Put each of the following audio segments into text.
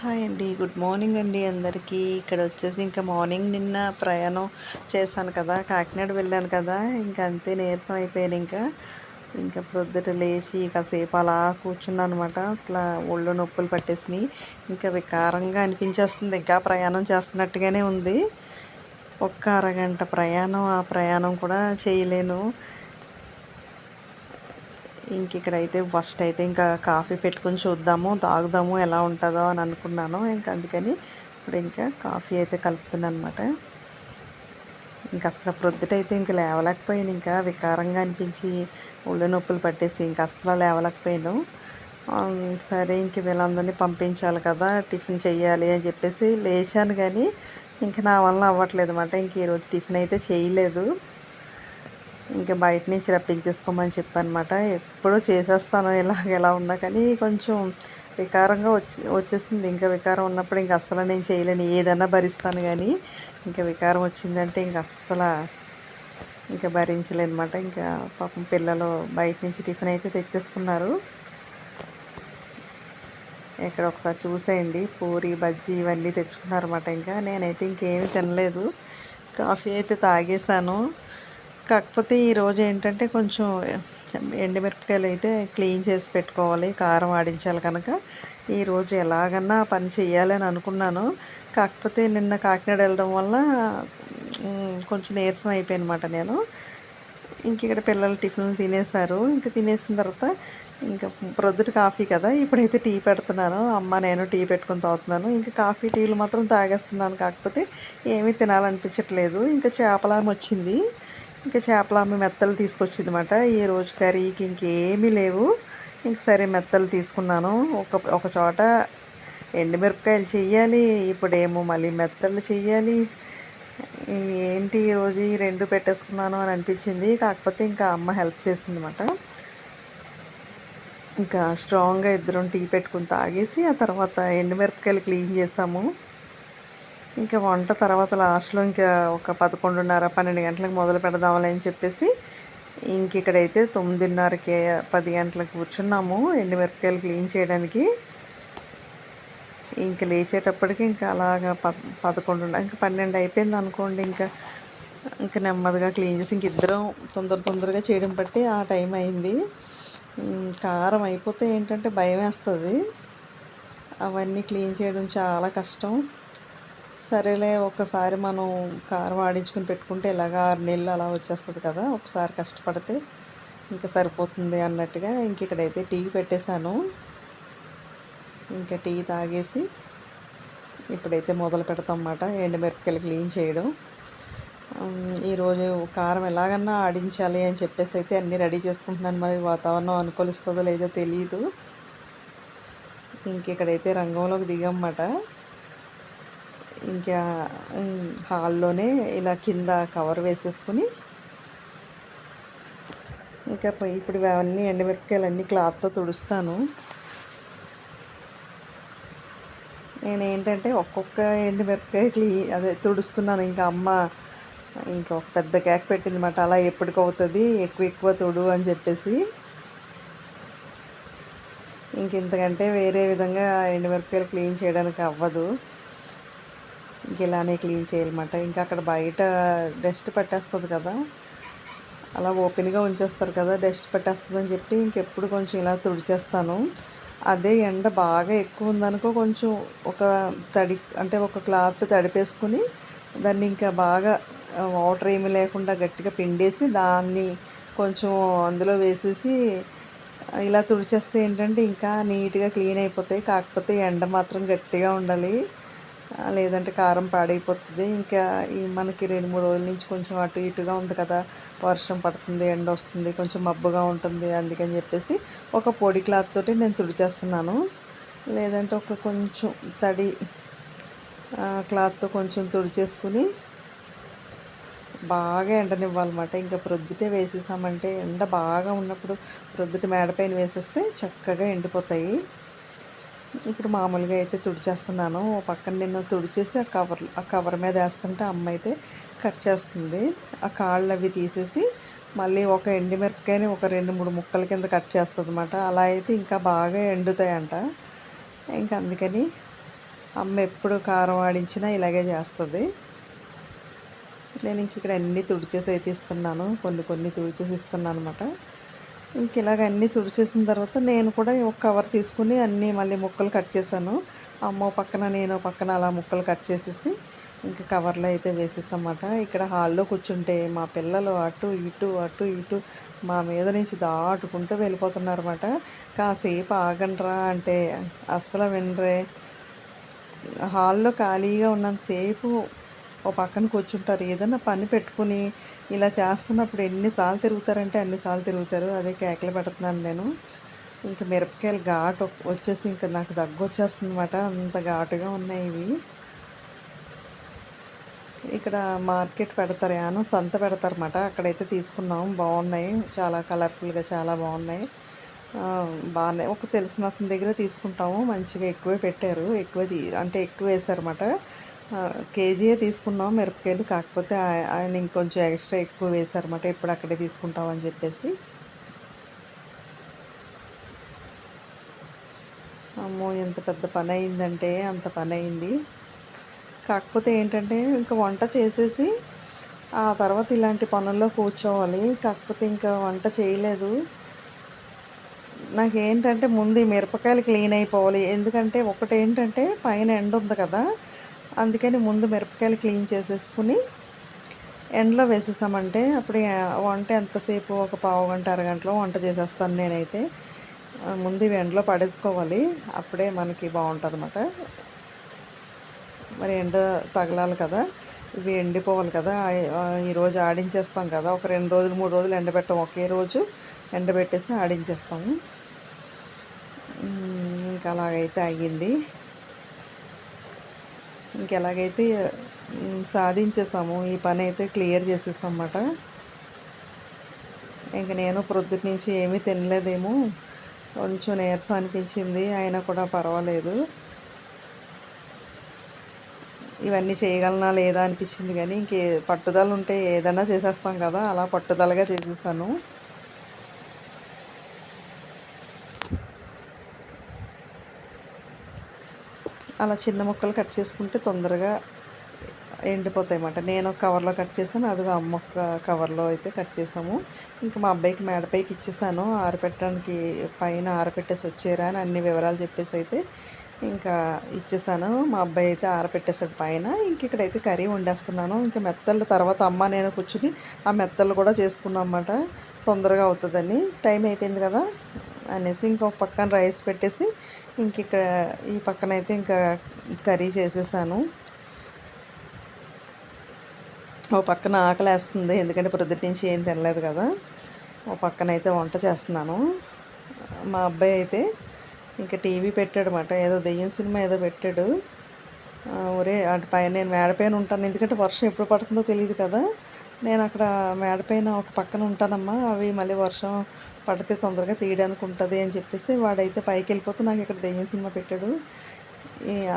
Hi అండి. Good morning అండి అందరికీ. ఇక్కడ వచ్చేసి ఇంకా మార్నింగ్ నిన్న ప్రయాణం చేశాను కదా కాకినాడ వెళ్ళాను కదా. ఇంకా అంతే నీరసం అయిపోయాను ఇంకా. ఇంకా ప్రొద్దుట లేచి కాసేపు అలా కూర్చున్నాను అనమాట అసలు ఒళ్ళు నొప్పులు పట్టేసినాయి. ఇంకా వికారంగా అనిపించేస్తుంది. ఇంకా ప్రయాణం చేస్తున్నట్టుగానే ఉంది. ఒక్క అరగంట ప్రయాణం ఆ ప్రయాణం కూడా చేయలేను. ఇంక ఇక్కడైతే ఫస్ట్ అయితే ఇంకా కాఫీ పెట్టుకుని చూద్దాము తాగుదాము ఎలా ఉంటుందో అని అనుకున్నాను. ఇంకా అందుకని ఇప్పుడు ఇంకా కాఫీ అయితే కలుపుతున్నాను అనమాట ఇంకా అసలు ప్రొద్దుటైతే ఇంకా లేవలేకపోయాను. ఇంకా వికారంగా అనిపించి ఒళ్ళు నొప్పులు పట్టేసి ఇంకా అసలు లేవలేకపోయాను. సరే ఇంక వీళ్ళందరినీ పంపించాలి కదా టిఫిన్ చేయాలి అని చెప్పేసి లేచాను. కానీ ఇంకా నా వల్ల అవ్వట్లేదు అనమాట ఇంక ఈరోజు టిఫిన్ అయితే చేయలేదు. ఇంకా బయట నుంచి రప్పించేసుకోమని చెప్పనమాట ఎప్పుడూ చేసేస్తాను ఇలాగ ఎలా ఉన్నా కానీ కొంచెం వికారంగా వచ్చి వచ్చేసింది. ఇంకా వికారం ఉన్నప్పుడు ఇంకా అస్సలు నేను చేయలేను. ఏదైనా భరిస్తాను కానీ ఇంకా వికారం వచ్చిందంటే ఇంకా అస్సలు ఇంకా భరించలేనమాట. అనమాట ఇంకా పాపం పిల్లలు బయట నుంచి టిఫిన్ అయితే తెచ్చేసుకున్నారు. ఇక్కడ ఒకసారి చూసేయండి. పూరి బజ్జీ ఇవన్నీ తెచ్చుకున్నారన్నమాట. ఇంకా నేనైతే ఇంకేమీ తినలేదు. కాఫీ అయితే తాగేశాను. కాకపోతే ఈరోజు ఏంటంటే కొంచెం ఎండుమిరపకాయలు అయితే క్లీన్ చేసి పెట్టుకోవాలి కారం ఆడించాలి కనుక. ఈరోజు ఎలాగన్నా పని చేయాలని అనుకున్నాను. కాకపోతే నిన్న కాకినాడ వెళ్ళడం వల్ల కొంచెం నీరసం అయిపోయినమాట నేను. ఇంక ఇక్కడ పిల్లలు టిఫిన్లు తినేశారు. ఇంకా తినేసిన తర్వాత ఇంకా ప్రొద్దుటి కాఫీ కదా ఇప్పుడైతే టీ పెడుతున్నాను. అమ్మ నేను టీ పెట్టుకొని తాగుతున్నాను. ఇంకా కాఫీ టీలు మాత్రం తాగేస్తున్నాను. కాకపోతే ఏమీ తినాలనిపించట్లేదు. ఇంకా చేపలామె వచ్చింది ఇంకా చేపలామె మెత్తలు తీసుకొచ్చిందన్నమాట. ఈ రోజు కర్రీకి ఇంకేమీ లేవు. ఇంక సరే మెత్తలు తీసుకున్నాను. ఒక ఒక చోట ఎండుమిరపకాయలు చెయ్యాలి ఇప్పుడేమో మళ్ళీ మెత్తలు చెయ్యాలి. ఏంటి ఈరోజు ఈ రెండు పెట్టేసుకున్నాను అని అనిపించింది. కాకపోతే ఇంకా అమ్మ హెల్ప్ చేసిందనమాట ఇంకా స్ట్రాంగ్గా ఇద్దరం టీ పెట్టుకుని తాగేసి ఆ తర్వాత ఎండుమిరపకాయలు క్లీన్ చేసాము. ఇంకా వంట తర్వాత లాస్ట్లో ఇంకా ఒక పదకొండున్నర పన్నెండు గంటలకు మొదలు పెడదామని అని చెప్పేసి ఇంక ఇక్కడైతే తొమ్మిదిన్నరకి పది గంటలకు కూర్చున్నాము. ఎండుమిరపకాయలు క్లీన్ చేయడానికి. ఇంక లేచేటప్పటికి ఇంకా అలాగా ప పదకొండు ఇంకా పన్నెండు అయిపోయింది అనుకోండి ఇంకా. ఇంకా నెమ్మదిగా క్లీన్ చేసి ఇంక ఇద్దరం తొందర తొందరగా చేయడం బట్టి ఆ టైం అయింది. కారం అయిపోతే ఏంటంటే భయం వేస్తుంది అవన్నీ క్లీన్ చేయడం చాలా కష్టం. సరేలే ఒకసారి మనం కారం ఆడించుకుని పెట్టుకుంటే ఇలాగ ఆరు నెలలు అలా వచ్చేస్తుంది కదా ఒకసారి కష్టపడితే ఇంకా సరిపోతుంది అన్నట్టుగా ఇంక ఇక్కడైతే టీ పెట్టేశాను. ఇంకా టీ తాగేసి ఇప్పుడైతే మొదలు పెడతాం అన్నమాట ఎండుమిరపకాయలు క్లీన్ చేయడం. ఈరోజు కారం ఎలాగన్నా ఆడించాలి అని చెప్పేసి అయితే అన్నీ రెడీ చేసుకుంటున్నాను. మరి వాతావరణం అనుకూలిస్తుందో లేదో తెలియదు ఇంక ఇక్కడైతే రంగంలోకి దిగమ్మట ఇంకా హాల్లోనే ఇలా కింద కవర్ వేసేసుకుని ఇంకా పోయి ఇప్పుడు అవన్నీ ఎండుమిరపకాయలు అన్నీ క్లాత్తో తుడుస్తాను. నేను ఏంటంటే ఒక్కొక్క ఎండుమిరపకాయ క్లీ అదే తుడుస్తున్నాను. ఇంకా అమ్మ ఇంకా ఒక పెద్ద కేక్ పెట్టింది మాట అలా ఎప్పటికవుతుంది ఎక్కువ ఎక్కువ తుడు అని చెప్పేసి. ఇంక ఇంతకంటే వేరే విధంగా ఎండుమిరపకాయలు క్లీన్ చేయడానికి అవ్వదు. ఇంక ఇలానే క్లీన్ చేయాలన్నమాట. ఇంకా అక్కడ బయట డస్ట్ పట్టేస్తుంది కదా. అలా ఓపెన్గా ఉంచేస్తారు కదా డస్ట్ పట్టేస్తుంది అని చెప్పి ఇంకెప్పుడు కొంచెం ఇలా తుడిచేస్తాను. అదే ఎండ బాగా ఎక్కువ ఉందనుకో కొంచెం ఒక తడి అంటే ఒక క్లాత్ తడిపేసుకుని దాన్ని ఇంకా బాగా వాటర్ ఏమి లేకుండా గట్టిగా పిండేసి దాన్ని కొంచెం అందులో వేసేసి ఇలా తుడిచేస్తే ఏంటంటే ఇంకా నీట్గా క్లీన్ అయిపోతాయి. కాకపోతే ఎండ మాత్రం గట్టిగా ఉండాలి. లేదంటే కారం పాడైపోతుంది. ఇంకా ఈ మనకి రెండు మూడు రోజుల నుంచి కొంచెం అటు ఇటుగా ఉంది కదా వర్షం పడుతుంది ఎండ వస్తుంది కొంచెం మబ్బుగా ఉంటుంది అందుకని చెప్పేసి ఒక పొడి క్లాత్ తోటి నేను తుడిచేస్తున్నాను. లేదంటే ఒక కొంచెం తడి క్లాత్తో కొంచెం తుడిచేసుకుని బాగా ఎండనివ్వాలన్నమాట. ఇంకా ప్రొద్దుటే వేసేసామంటే ఎండ బాగా ఉన్నప్పుడు ప్రొద్దుట మేడపైన వేసేస్తే చక్కగా ఎండిపోతాయి. ఇప్పుడు మామూలుగా అయితే తుడిచేస్తున్నాను. ఓ పక్కన నిన్న తుడిచేసి ఆ కవర్ ఆ కవర్ మీద వేస్తుంటే అమ్మ అయితే కట్ చేస్తుంది. ఆ కాళ్ళు అవి తీసేసి మళ్ళీ ఒక ఎండుమిరపకాయని ఒక రెండు మూడు ముక్కల కింద కట్ చేస్తుంది అనమాట అలా అయితే ఇంకా బాగా ఎండుతాయంట. ఇంకా అందుకని అమ్మ ఎప్పుడు కారం ఆడించినా ఇలాగే చేస్తుంది. నేను ఇంక ఇక్కడ అన్నీ తుడిచేసి అయితే ఇస్తున్నాను. కొన్ని కొన్ని తుడిచేసి ఇస్తున్నాను అనమాట ఇంక ఇలాగ అన్నీ తుడిచేసిన తర్వాత నేను కూడా ఒక కవర్ తీసుకుని అన్నీ మళ్ళీ ముక్కలు కట్ చేశాను. అమ్మ పక్కన నేను పక్కన అలా ముక్కలు కట్ చేసేసి ఇంకా కవర్లో అయితే వేసేసామాట ఇక్కడ హాల్లో కూర్చుంటే మా పిల్లలు అటు ఇటు అటు ఇటు మా మీద నుంచి దాటుకుంటూ వెళ్ళిపోతున్నారన్నమాట. కాసేపు ఆగండ్రా అంటే అస్సలు వినరే. హాల్లో ఖాళీగా ఉన్నంతసేపు ఓ పక్కన కూర్చుంటారు. ఏదైనా పని పెట్టుకుని ఇలా చేస్తున్నప్పుడు ఎన్నిసార్లు తిరుగుతారంటే అన్నిసార్లు తిరుగుతారు. అదే కేకలు పెడుతున్నాను నేను. ఇంకా మిరపకాయలు ఘాటు వచ్చేసి ఇంకా నాకు దగ్గు వచ్చేస్తుంది అనమాట అంత ఘాటుగా ఉన్నాయి ఇవి. ఇక్కడ మార్కెట్ పెడతారు. యాను సంత పెడతారన్నమాట. అక్కడైతే తీసుకున్నాం. బాగున్నాయి. చాలా కలర్ఫుల్గా చాలా బాగున్నాయి. బాగానే ఒక తెలిసిన అతని దగ్గర తీసుకుంటాము. మంచిగా ఎక్కువే పెట్టారు. ఎక్కువ అంటే ఎక్కువ వేసారన్నమాట కేజీయే తీసుకున్నాం మిరపకాయలు. కాకపోతే ఆయన ఇంకొంచెం ఎక్స్ట్రా ఎక్కువ వేశారన్నమాట. ఇప్పుడు అక్కడే తీసుకుంటామని చెప్పేసి. అమ్మో ఎంత పెద్ద పని అయిందంటే అంత పని అయింది. కాకపోతే ఏంటంటే ఇంకా వంట చేసేసి ఆ తర్వాత ఇలాంటి పనుల్లో కూర్చోవాలి. కాకపోతే ఇంకా వంట చేయలేదు. నాకేంటంటే ముందు మిరపకాయలు క్లీన్ అయిపోవాలి. ఎందుకంటే ఒకటి ఏంటంటే పైన ఎండ ఉంది కదా. అందుకని ముందు మిరపకాయలు క్లీన్ చేసేసుకుని ఎండలో వేసేసామంటే అప్పుడు వంట ఎంతసేపు? ఒక పావు గంట అరగంటలో వంట చేసేస్తాను నేనైతే. ముందు ఇవి ఎండలో పడేసుకోవాలి. అప్పుడే మనకి బాగుంటుంది అన్నమాట మరి ఎండ తగలాలి కదా. ఇవి ఎండిపోవాలి కదా. ఈరోజు ఆడించేస్తాం కదా. ఒక రెండు రోజులు మూడు రోజులు ఎండబెట్టాం ఒకే రోజు ఎండబెట్టేసి ఆడించేస్తాము. ఇంకా అలాగైతే అయ్యింది. ఇంకెలాగైతే సాధించేసాము ఈ పని అయితే క్లియర్ చేసేసామన్నమాట. ఇంక నేను ప్రొద్దుటి నుంచి ఏమీ తినలేదేమో కొంచెం నీరసం అనిపించింది అయినా కూడా పర్వాలేదు. ఇవన్నీ చేయగలనా లేదా అనిపించింది కానీ ఇంకే పట్టుదల ఉంటే ఏదైనా చేసేస్తాం కదా అలా పట్టుదలగా చేసేసాను. అలా చిన్న ముక్కలు కట్ చేసుకుంటే తొందరగా ఎండిపోతాయి అన్నమాట నేను కవర్లో కట్ చేశాను అదిగా అమ్మ కవర్లో అయితే కట్ చేసాము ఇంకా మా అబ్బాయికి మేడపైకి ఇచ్చేసాను. ఆరపెట్టడానికి పైన ఆరపెట్టేసి వచ్చారా అని అన్ని వివరాలు చెప్పేసి అయితే ఇంకా ఇచ్చేసాను. మా అబ్బాయి అయితే ఆరపెట్టేసాడు పైన. ఇంక ఇక్కడైతే కర్రీ వండేస్తున్నాను. ఇంకా మెత్తలు తర్వాత అమ్మ నేను కూర్చుని ఆ మెత్తలు కూడా చేసుకున్నాం అన్నమాట. తొందరగా అవుతుందని. టైం అయిపోయింది కదా అనేసి ఇంకొక పక్కన రైస్ పెట్టేసి ఇంక ఇక్కడ ఈ పక్కన అయితే ఇంకా కర్రీ చేసేసాను. ఓ పక్కన ఆకలి వేస్తుంది ఎందుకంటే ప్రొద్దుటి నుంచి ఏం తినలేదు కదా. ఓ పక్కన అయితే వంట చేస్తున్నాను. మా అబ్బాయి అయితే ఇంకా టీవీ పెట్టాడు అనమాట ఏదో దెయ్యం సినిమా ఏదో పెట్టాడు. ఒరే అటు పైన నేను మేడపైన ఉంటాను ఎందుకంటే వర్షం ఎప్పుడు పడుతుందో తెలియదు కదా. నేను అక్కడ మేడపైన ఒక పక్కన ఉంటానమ్మా. అవి మళ్ళీ వర్షం పడితే తొందరగా తీయడానికి ఉంటుంది అని చెప్పేసి వాడైతే పైకి వెళ్ళిపోతే నాకు ఇక్కడ దెయ్యం సినిమా పెట్టాడు.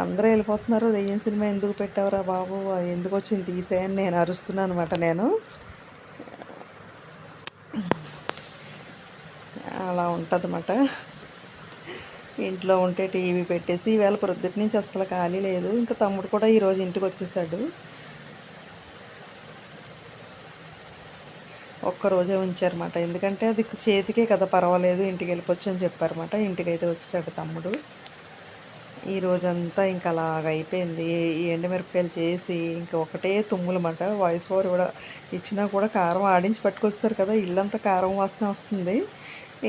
అందరూ వెళ్ళిపోతున్నారు. దెయ్యం సినిమా ఎందుకు పెట్టావురా బాబు? ఎందుకు వచ్చింది? తీసేయని నేను అరుస్తున్నాను అనమాట నేను. అలా ఉంటుంది ఇంట్లో ఉంటే టీవీ పెట్టేసి ఈవేళ ప్రొద్దుటి నుంచి అస్సలు ఖాళీ లేదు. ఇంకా తమ్ముడు కూడా ఈరోజు ఇంటికి వచ్చేసాడు. ఒక్కరోజే ఉంచారన్నమాట. ఎందుకంటే అది చేతికే కదా పర్వాలేదు ఇంటికి వెళ్ళిపోవచ్చు అని చెప్పారన్నమాట. ఇంటికైతే వచ్చేసాడు తమ్ముడు. ఈ రోజంతా ఇంకా అలాగ అయిపోయింది. ఈ ఎండుమిరపకాయలు చేసి ఇంకా ఒకటే తుమ్ములమాట వాయిస్ ఓవర్ కూడా ఇచ్చినా కూడా కారం ఆడించి పట్టుకొస్తారు కదా ఇల్లంతా కారం వాసన వస్తుంది.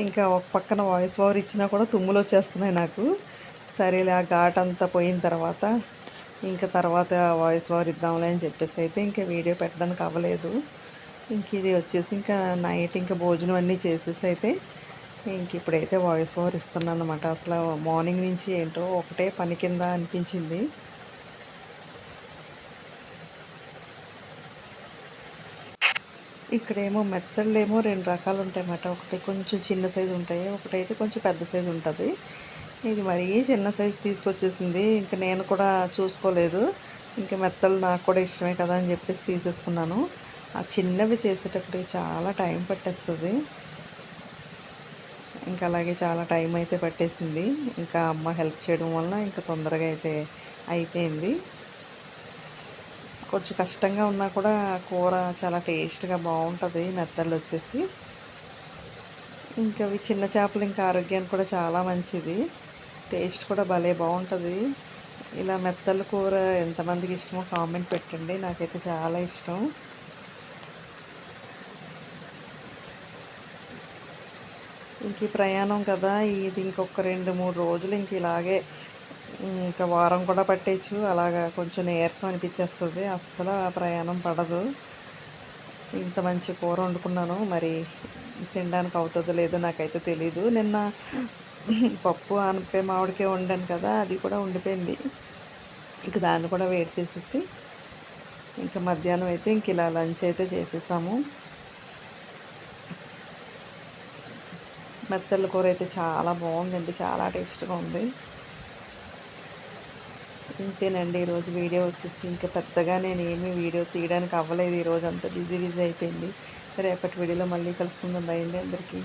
ఇంకా ఒక పక్కన వాయిస్ ఓవర్ ఇచ్చినా కూడా తుమ్ములు వచ్చేస్తున్నాయి నాకు. సరేలే ఆ ఘాట్ అంతా పోయిన తర్వాత ఇంకా తర్వాత వాయిస్ ఓవర్ ఇద్దాంలే అని చెప్పేసి అయితే ఇంకా వీడియో పెట్టడానికి అవ్వలేదు. ఇంక ఇది వచ్చేసి ఇంకా నైట్ ఇంకా భోజనం అన్నీ చేసేసి అయితే ఇంక ఇప్పుడైతే వాయిస్ ఓవర్ ఇస్తున్నాను అనమాట అసలు మార్నింగ్ నుంచి ఏంటో ఒకటే పని కింద అనిపించింది. ఇక్కడేమో మెత్తళ్ళేమో రెండు రకాలు ఉంటాయి అన్నమాట ఒకటి కొంచెం చిన్న సైజు ఉంటాయి ఒకటైతే కొంచెం పెద్ద సైజు ఉంటుంది. ఇది మరీ చిన్న సైజు తీసుకొచ్చేసింది. ఇంకా నేను కూడా చూసుకోలేదు. ఇంకా మెత్తలు నాకు కూడా ఇష్టమే కదా అని చెప్పేసి తీసేసుకున్నాను. ఆ చిన్నవి చేసేటప్పటికి చాలా టైం పట్టేస్తుంది. ఇంకా అలాగే చాలా టైం అయితే పట్టేసింది. ఇంకా అమ్మ హెల్ప్ చేయడం వల్ల ఇంకా తొందరగా అయితే అయిపోయింది. కొంచెం కష్టంగా ఉన్నా కూడా కూర చాలా టేస్ట్గా బాగుంటుంది మెత్తళ్ళు వచ్చేసి. ఇంకా అవి చిన్న చేపలు ఇంకా ఆరోగ్యానికి కూడా చాలా మంచిది. టేస్ట్ కూడా భలే బాగుంటుంది. ఇలా మెత్తల కూర ఎంతమందికి ఇష్టమో కామెంట్ పెట్టండి. నాకైతే చాలా ఇష్టం. ఇంక ఈ ప్రయాణం కదా ఇది ఇంకొక రెండు మూడు రోజులు ఇంక ఇలాగే ఇంకా వారం కూడా పట్టేయచ్చు అలాగా కొంచెం నీరసం అనిపించేస్తుంది. అస్సలు ఆ ప్రయాణం పడదు. ఇంత మంచి కూర వండుకున్నాను. మరి తినడానికి అవుతుందో లేదో నాకైతే తెలీదు. నిన్న పప్పు ఆనపకాయ మామిడికాయ వండాను కదా అది కూడా ఉండిపోయింది. ఇంక దాన్ని కూడా వేడి చేసేసి ఇంకా మధ్యాహ్నం అయితే ఇంక ఇలా లంచ్ అయితే చేసేసాము. మెత్తళ్ళ కూర అయితే చాలా బాగుందండి చాలా టేస్ట్గా ఉంది. ఇంతేనండి ఈరోజు వీడియో వచ్చేసి ఇంకా పెద్దగా నేను ఏమీ వీడియో తీయడానికి అవ్వలేదు ఈరోజు అంతా బిజీ బిజీ అయిపోయింది. రేపటి వీడియోలో మళ్ళీ కలుసుకుందాం బయండి అందరికీ.